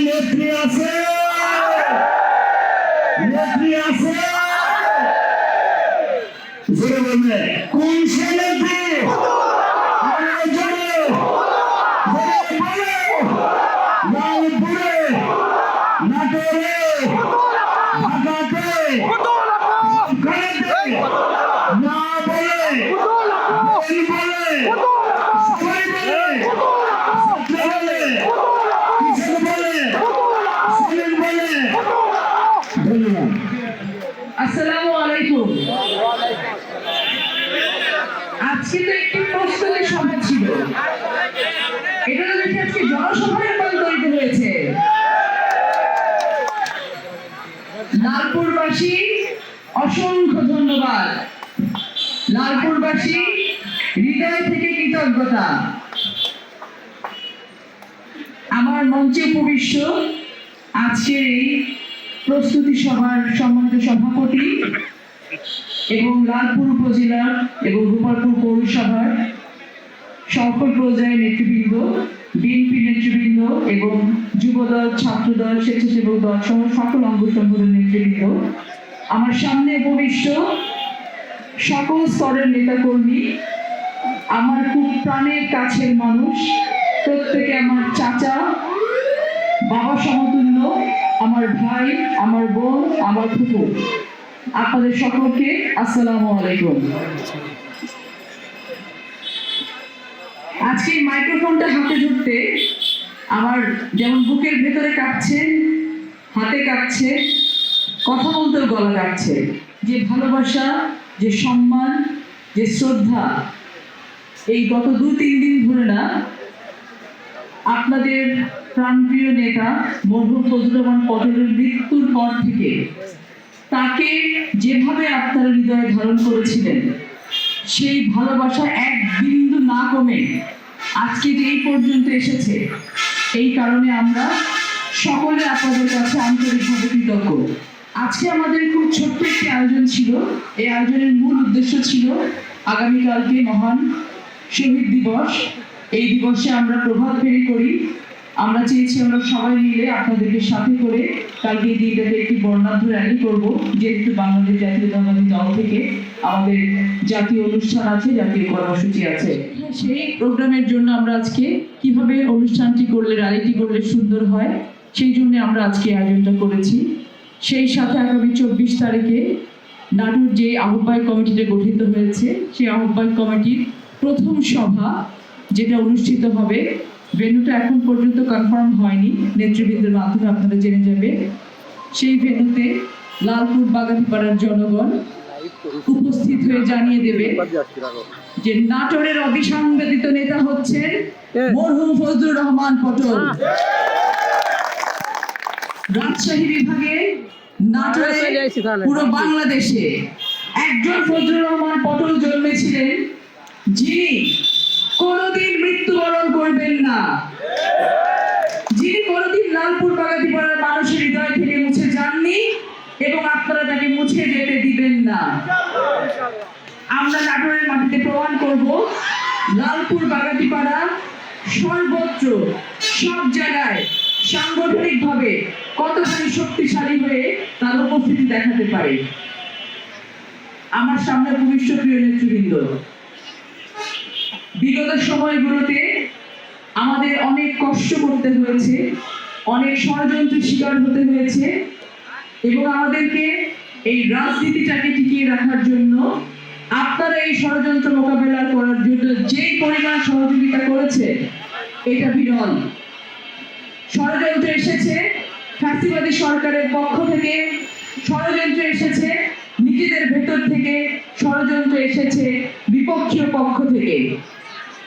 নেত্রী আছে নেত্রী আছে জোরে বলবে কোন সে নেত্রী? লালপুরে নাটোরে ঢাকাতে না বলে বল বলে সবাই বলে ছাত্র বলে কৃষক বলে শ্রমিক বলে ধন্যবাদ আসসালামু আলাইকুম আজকে তো একটি প্রস্তুতি সভা ছিল এটা তো দেখি আজকে জনসভায় রূপান্তরিত হয়েছে লালপুরবাসী অসংখ্য ধন্যবাদ। লালপুরবাসী, হৃদয় থেকে কৃতজ্ঞতা। আমার মঞ্চে উপবিষ্ট আজকের এই প্রস্তুতি সভার সম্মানিত সভাপতি এবং লালপুর উপজেলা এবং গোপালপুর পৌরসভার সকল পর্যায়ের নেতৃবৃন্দ, বিএনপি নেতৃবৃন্দ এবং যুবদল, ছাত্রদল, স্বেচ্ছাসেবক দল সহ সকল অঙ্গ সংগঠনের নেতৃবৃন্দ। আমার সামনে উপবিষ্ট সকল স্তরের নেতাকর্মী, আমার খুব প্রাণের কাছের মানুষ, প্রত্যেকে আমার চাচা, বাবা সমতুল্য, আমার ভাই, আমার বোন, আমার ফুপু আপনাদের সকলকে আসসালামু আলাইকুম। আজকে মাইক্রোফোনটা হাতে ধরতে আমার যেমন বুকের ভেতরে কাঁপছে, হাতে কাঁপছে কথা বলতেও গলা কাটছে যে ভালোবাসা, যে সম্মান, যে শ্রদ্ধা, এই গত দু তিন দিন ধরে না, আপনাদের প্রাণপ্রিয় নেতা মরহুম ফজলুর রহমান পটেলের মৃত্যুর পর থেকে তাকে যেভাবে আপনারা হৃদয়ে ধারণ করেছিলেন, সেই ভালোবাসা এক বিন্দু না কমে আজকে যে এই পর্যন্ত এসেছে, এই কারণে আমরা সকলে আপনাদের কাছে আন্তরিকভাবে কৃতজ্ঞ। আজকে আমাদের খুব ছোট্ট একটি আয়োজন ছিল। এই আয়োজনের মূল উদ্দেশ্য ছিল আগামীকালকে মহান শহীদ দিবস। এই দিবসে আমরা প্রভাত ফেরি করি। আমরা চেয়েছি আমরা সবাই মিলে আপনাদেরকে সাথে করে কালকে দিনটাতে একটি বর্ণাঢ্য র্যালি করব যেহেতু বাংলাদেশ জাতীয়তাবাদী দল থেকে আমাদের জাতীয় অনুষ্ঠান আছে, জাতীয় কর্মসূচি আছে। সেই প্রোগ্রামের জন্য আমরা আজকে কীভাবে অনুষ্ঠানটি করলে র্যালিটি করলে সুন্দর হয়, সেই জন্য আমরা আজকে আয়োজনটা করেছি। সেই সাথে আগামী চব্বিশ তারিখে নাটুর যে আহ্বায়ক কমিটিটা গঠিত হয়েছে সেই আহ্বায়ক কমিটির প্রথম সভা যেটা অনুষ্ঠিত হবে ভেন্যুটা এখন পর্যন্ত কনফার্ম হয়নি নেতৃবৃন্দের মাধ্যমে আপনারা জেনে যাবে সেই ভেন্যুতে লালপুর বাগাতিপাড়ার জনগণ উপস্থিত হয়ে জানিয়ে দেবে যে নাটোরের অবিসংবাদিত নেতা হচ্ছেন মরহুম ফজলুর রহমান পটল। রাজশাহী বিভাগে নাটোরে পুরো বাংলাদেশে একজন ফজলুর রহমান পটল জন্মেছিলেন যিনি কোনোদিন মৃত্যুবরণ করবেন না। যিনি কোনোদিন লালপুর বাগাতি পাড়ার মানুষের হৃদয় থেকে মুছে যাননি এবং আপনারা তাকে মুছে যেতে দিবেন না। আমরা নাটোরের মাটিতে প্রমাণ করব লালপুর বাগাতিপাড়া সর্বত্র সব জায়গায় সাংগঠনিকভাবে কতখানি শক্তিশালী হয়ে তার উপস্থিতি দেখাতে পারে? আমার সামনে ভূমিষ্ঠ প্রিয় নেতৃবৃন্দ, বিগত সময়গুলোতে আমাদের অনেক কষ্ট করতে হয়েছে, অনেক ষড়যন্ত্রের শিকার হতে হয়েছে, এবং আমাদেরকে এই রাজনীতিটাকে টিকিয়ে রাখার জন্য আপনারা এই ষড়যন্ত্র মোকাবেলা করার জন্য যে পরিমাণ সহযোগিতা করেছে, এটা বিরল। ষড়যন্ত্র এসেছে, ফ্যাসিবাদী সরকারের পক্ষ থেকে ষড়যন্ত্র এসেছে, নিজেদের ভেতর থেকে ষড়যন্ত্র এসেছে বিপক্ষীয় পক্ষ থেকে।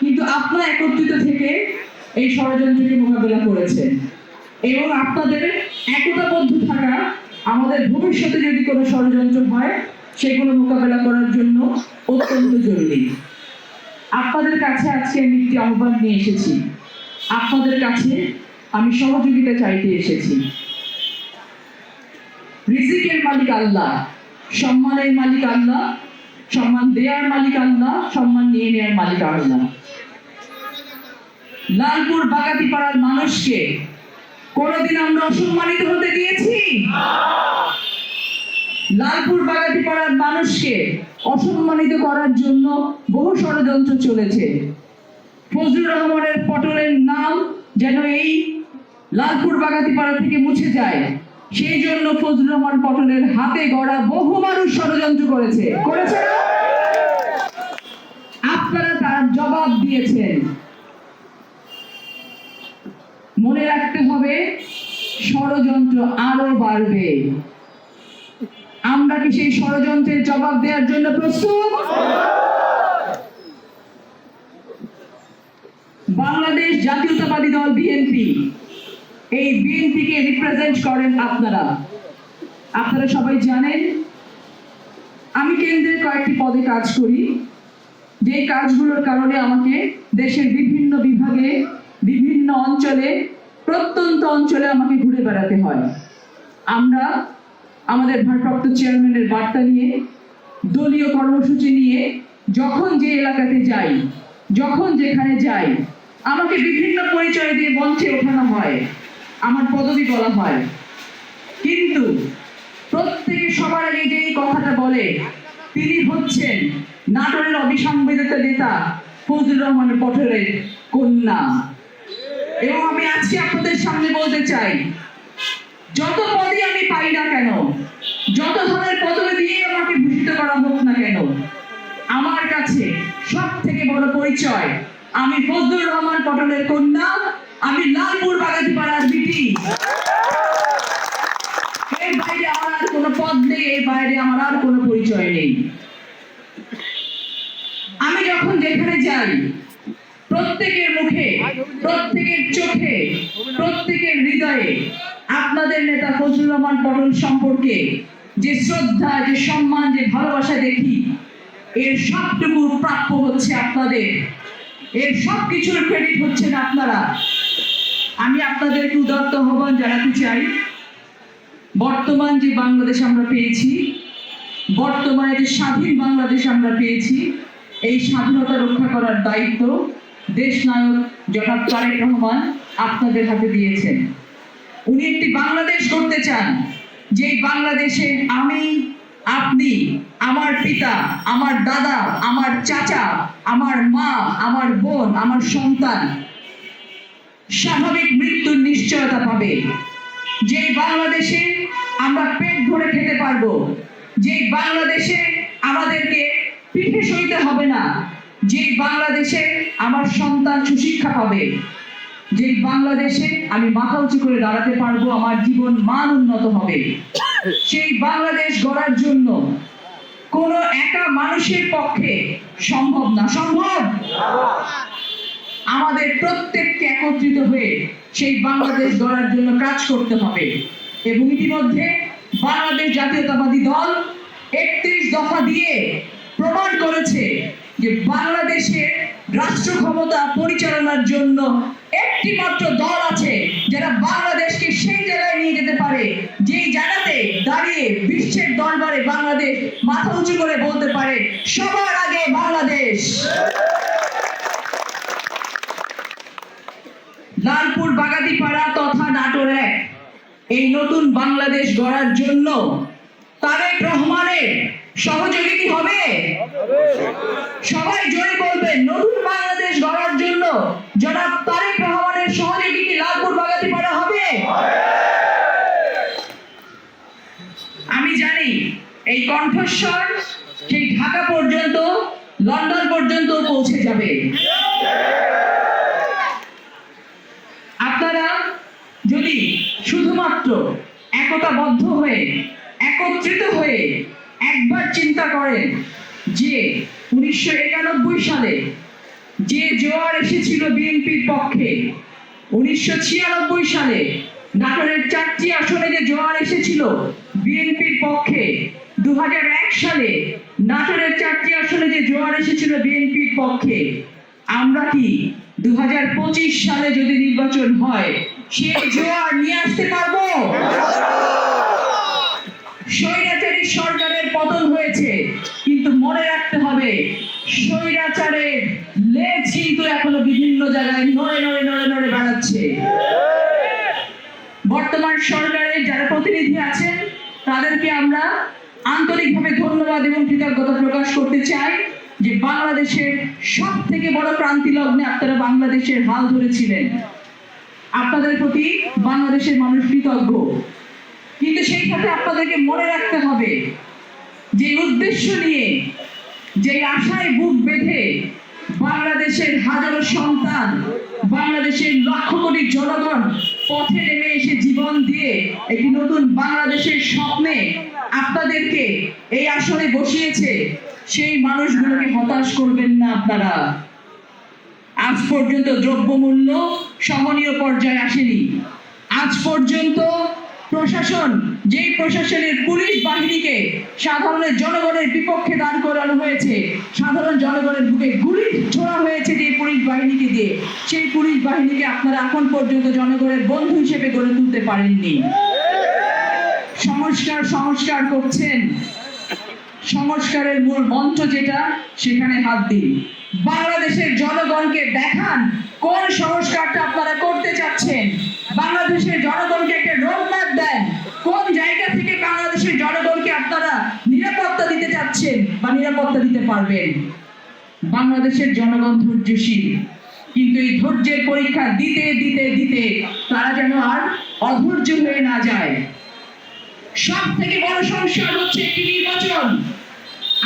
কিন্তু আপনারা একত্রিত থেকে এই ষড়যন্ত্রকে মোকাবেলা করেছেন। এবং আপনাদের একতাবদ্ধ থাকা আমাদের ভবিষ্যতে যদি কোনো ষড়যন্ত্র হয়, সেগুলো মোকাবেলা করার জন্য অত্যন্ত জরুরি। আপনাদের কাছে আজকে আমি একটি আহ্বান নিয়ে এসেছি। আপনাদের কাছে আমি সহযোগিতা চাইতে এসেছি। রিজিকের মালিক আল্লাহ, সম্মানের মালিক আল্লাহ, সম্মান দেওয়ার মালিক আল্লাহ, সম্মান নিয়ে নেওয়ার মালিক আল্লাহ। লালপুর বাগাতি পাড়ার মানুষকে কোনোদিন আমরা অসম্মানিত হতে দিয়েছি? লালপুর বাগাতি পাড়ার মানুষকে অসম্মানিত করার জন্য বহু ষড়যন্ত্র চলেছে। ফজলুর রহমানের পটলের নাম যেন এই লালপুর বাগাতি পাড়া থেকে মুছে যায়। সেই জন্য ফজলুর রহমান পটলের হাতে গড়া বহু মানুষ ষড়যন্ত্র করেছে। করেছে? আপনারা তার জবাব দিয়েছেন। মনে রাখতে হবে, ষড়যন্ত্র আরও বাড়বে। আমরা কি সেই ষড়যন্ত্রের জবাব দেওয়ার জন্য প্রস্তুত? বাংলাদেশ জাতীয়তাবাদী দল বিএনপি এই বিএনপিকে রিপ্রেজেন্ট করেন আপনারা। আপনারা সবাই জানেন, আমি কেন্দ্রের কয়েকটি পদে কাজ করি। যে কাজগুলোর কারণে আমাকে দেশের বিভিন্ন বিভাগে, বিভিন্ন অঞ্চলে, প্রত্যন্ত অঞ্চলে আমাকে ঘুরে বেড়াতে হয়। আমরা আমাদের ভারপ্রাপ্ত চেয়ারম্যানের বার্তা নিয়ে, দলীয় কর্মসূচি নিয়ে যখন যে এলাকাতে যাই, যখন যেখানে যাই, আমাকে বিভিন্ন পরিচয় দিয়ে মঞ্চে ওঠানো হয়। আমার পদবি বলা হয়। কিন্তু প্রত্যেকে সবার আগে যে এই কথাটা বলে, তিনি হচ্ছেন নাটোরের অবিসংবিদিত নেতা ফজলুর রহমান পটলের কন্যা। এবং আমি আজকে আপনাদের সামনে বলতে চাই, যত পদই আমি পাই না কেন, যত ধরনের পদবি দিয়ে আমাকে ভূষিত করা হোক না কেন, আমার কাছে সব থেকে বড় পরিচয় আমি ফজলুর রহমান পটলের কন্যা আমি লালপুর বাগাতি পাড়ার বিটি এর বাইরে আমার আর কোনো পদ নেই, এর বাইরে আমার আর কোনো পরিচয় নেই। আমি যখন যেখানে যাই, প্রত্যেকের মুখে, প্রত্যেকের চোখে, প্রত্যেকের হৃদয়ে আপনাদের নেতা ফজলুর রহমান পটল সম্পর্কে যে শ্রদ্ধা, যে সম্মান, যে ভালোবাসা দেখি, এর সবটুকু প্রাপ্য হচ্ছে আপনাদের। এর সব কিছুর ক্রেডিট হচ্ছেন আপনারা। আপনাদেরকে উদাত্ত আহ্বান জানাতে চাই। বর্তমান যে বাংলাদেশ আমরা পেয়েছি, বর্তমানে যে স্বাধীন বাংলাদেশ আমরা পেয়েছি, এই স্বাধীনতা রক্ষা করার দায়িত্ব দেশ নায়ক জনাব তারেক রহমান আপনাদের হাতে দিয়েছেন। উনি একটি বাংলাদেশ করতে চান যে বাংলাদেশে আমি, আপনি, আমার পিতা, আমার দাদা, আমার চাচা, আমার মা, আমার বোন, আমার সন্তান স্বাভাবিক মৃত্যুর নিশ্চয়তা পাবে। যে বাংলাদেশে আমরা পেট ভরে খেতে পারব, যে বাংলাদেশে আমাদেরকে পিঠে সইতে হবে না, যে বাংলাদেশে আমার সন্তান সুশিক্ষা পাবে, যে বাংলাদেশে আমি মাথা উঁচু করে দাঁড়াতে পারব, আমার জীবন মান উন্নত হবে। সেই বাংলাদেশ গড়ার জন্য কোন একা মানুষের পক্ষে সম্ভব না। সম্ভব? আমাদের প্রত্যেককে একত্রিত হয়ে সেই বাংলাদেশ গড়ার জন্য কাজ করতে হবে। এবং ইতিমধ্যে বাংলাদেশ জাতীয়তাবাদী দল একত্রিশ দফা দিয়ে প্রমাণ করেছে যে বাংলাদেশের রাষ্ট্র ক্ষমতা পরিচালনার জন্য একটি মাত্র দল আছে যারা বাংলাদেশকে সেই জায়গায় নিয়ে যেতে পারে, যেই জায়গাতে দাঁড়িয়ে বিশ্বের দরবারে বাংলাদেশ মাথা উঁচু করে বলতে পারে, সবার আগে বাংলাদেশ। লালপুর বাগাতিপাড়া তথা নাটোর। এক এই নতুন বাংলাদেশ গড়ার জন্য তারেক রহমানের সহযোগী কি হবে। সবাই জোরে বলবেন, নতুন বাংলাদেশ গড়ার জন্য জনাব তারেক রহমানের সহযোগী কি লালপুর, বাগাতিপাড়া হবে? আমি জানি এই কণ্ঠস্বর সেই ঢাকা পর্যন্ত, লন্ডন পর্যন্ত পৌঁছে যাবে আপনারা যদি শুধুমাত্র একতাবদ্ধ হয়ে, একত্রিত হয়ে একবার চিন্তা করেন যে উনিশশো একানব্বই সালে যে জোয়ার এসেছিল বিএনপির পক্ষে, উনিশশো ছিয়ানব্বই সালে নাটোরের চারটি আসনে যে জোয়ার এসেছিল বিএনপির পক্ষে দু হাজার এক সালে নাটোরের চারটি আসনে যে জোয়ার এসেছিল বিএনপির পক্ষে, আমরা কি দু হাজার পঁচিশ সালে যদি নির্বাচন হয় জোয়ার নিয়ে আসতে পারব? স্বৈরাচারী সরকারের পতন হয়েছে, কিন্তু মনে রাখতে হবে, স্বৈরাচারের লেজ কিন্তু এখনও বিভিন্ন জায়গায় নড়ে নড়ে নড়ে নড়ে বেড়াচ্ছে। বর্তমান সরকারের যারা প্রতিনিধি আছেন, তাদেরকে আমরা আন্তরিকভাবে ধন্যবাদ এবং কৃতজ্ঞতা প্রকাশ করতে চাই যে বাংলাদেশের সব থেকে বড় ক্রান্তি লগ্নে আপনারা বাংলাদেশের হাল ধরেছিলেন। আপনাদের প্রতি বাংলাদেশের মানুষ কৃতজ্ঞ। কিন্তু সেই সাথে আপনাদেরকে মনে রাখতে হবে, যে উদ্দেশ্য নিয়ে যে আশায় বুক বেঁধে বাংলাদেশের হাজারো সন্তান, বাংলাদেশের লক্ষ কোটি জনগণ পথে নেমে এসে জীবন দিয়ে একটি নতুন বাংলাদেশের স্বপ্নে আপনাদেরকে এই আসনে বসিয়েছে, সেই মানুষগুলোকে হতাশ করবেন না আপনারা। আজ পর্যন্ত দ্রব্যমূল্য সহনীয় পর্যায়ে আসেনি। আজ পর্যন্ত প্রশাসন, যেই প্রশাসনের পুলিশ বাহিনীকে সাধারণ জনগণের বিপক্ষে দাঁড় করানো হয়েছে, সাধারণ জনগণের বুকে গুলি ছোড়া হয়েছে যে পুলিশ বাহিনীকে দিয়ে। সেই পুলিশ বাহিনীকে আপনারা এখন পর্যন্ত জনগণের বন্ধু হিসেবে গড়ে তুলতে পারেননি। সংস্কার সংস্কার করছেন। সংস্কারের মূল মন্ত্র যেটা, সেখানে হাত দিন। বাংলাদেশের জনগণকে দেখান কোন সংস্কারটা আপনারা করতে চাচ্ছেন? বাংলাদেশের জনগণকে একটা রোডম্যাপ দেন। কোন জায়গা থেকে বাংলাদেশের জনগণকে আপনারা নিরাপত্তা দিতে চাচ্ছেন বা নিরাপত্তা দিতে পারবেন? বাংলাদেশের জনগণ ধৈর্যশীল। কিন্তু এই ধৈর্যের পরীক্ষা দিতে দিতে দিতে তারা যেন আর অধৈর্য হয়ে না যায়। সব থেকে বড় সমস্যা হচ্ছে একটি নির্বাচন।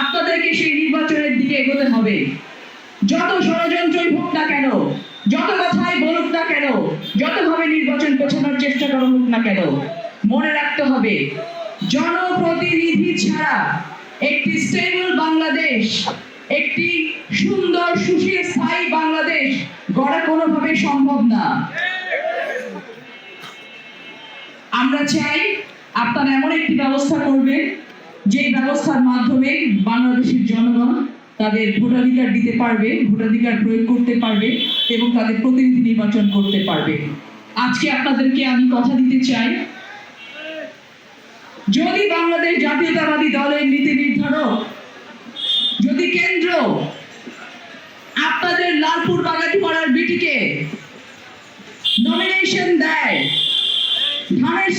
আপনাদেরকে সেই নির্বাচনের দিকে এগোতে হবে। যত ষড়যন্ত্রই হোক না কেন যত কথাই বলুক না কেন, যতভাবে নির্বাচন পেছানোর চেষ্টা করা হোক না কেন, মনে রাখতে হবে, জনপ্রতিনিধি ছাড়া একটি স্টেবল বাংলাদেশ, একটি সুন্দর, সুশীল, স্থায়ী বাংলাদেশ গড়া কোনোভাবে সম্ভব না। আমরা চাই আপনারা এমন একটি ব্যবস্থা করবেন যে ব্যবস্থার মাধ্যমে বাংলাদেশের জনগণ তাদের ভোটাধিকার দিতে পারবে, ভোটাধিকার প্রয়োগ করতে পারবে এবং তাদের প্রতিনিধি নির্বাচন করতে পারবে। আজকে আপনাদেরকে আমি কথা দিতে চাই, যদি বাংলাদেশ জাতীয়তাবাদী দলের নীতি নির্ধারক, যদি কেন্দ্র আপনাদের লালপুর বাগাতিপাড়ার বিটিকে নমিনেশন দেয়, ধানের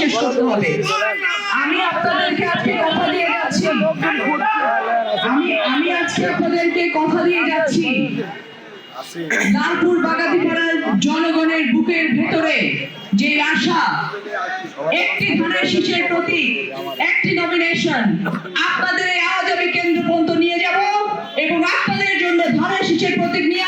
শেষ করতে হবে। আমি আপনাদেরকে আজকে কথা দিয়ে যাচ্ছি। আমি আমি আজকে আপনাদেরকে কথা দিয়ে যাচ্ছি। লালপুর বাগাতিপাড়ার জনগণের বুকের ভেতরে যে আশা, একটি ধানের শীষের প্রতি একটি নমিনেশন আপনাদের এই আওয়াজ আমি কেন্দ্র পর্যন্ত নিয়ে যাব এবং আপনাদের জন্য ধানের শীষের প্রতীক নিয়ে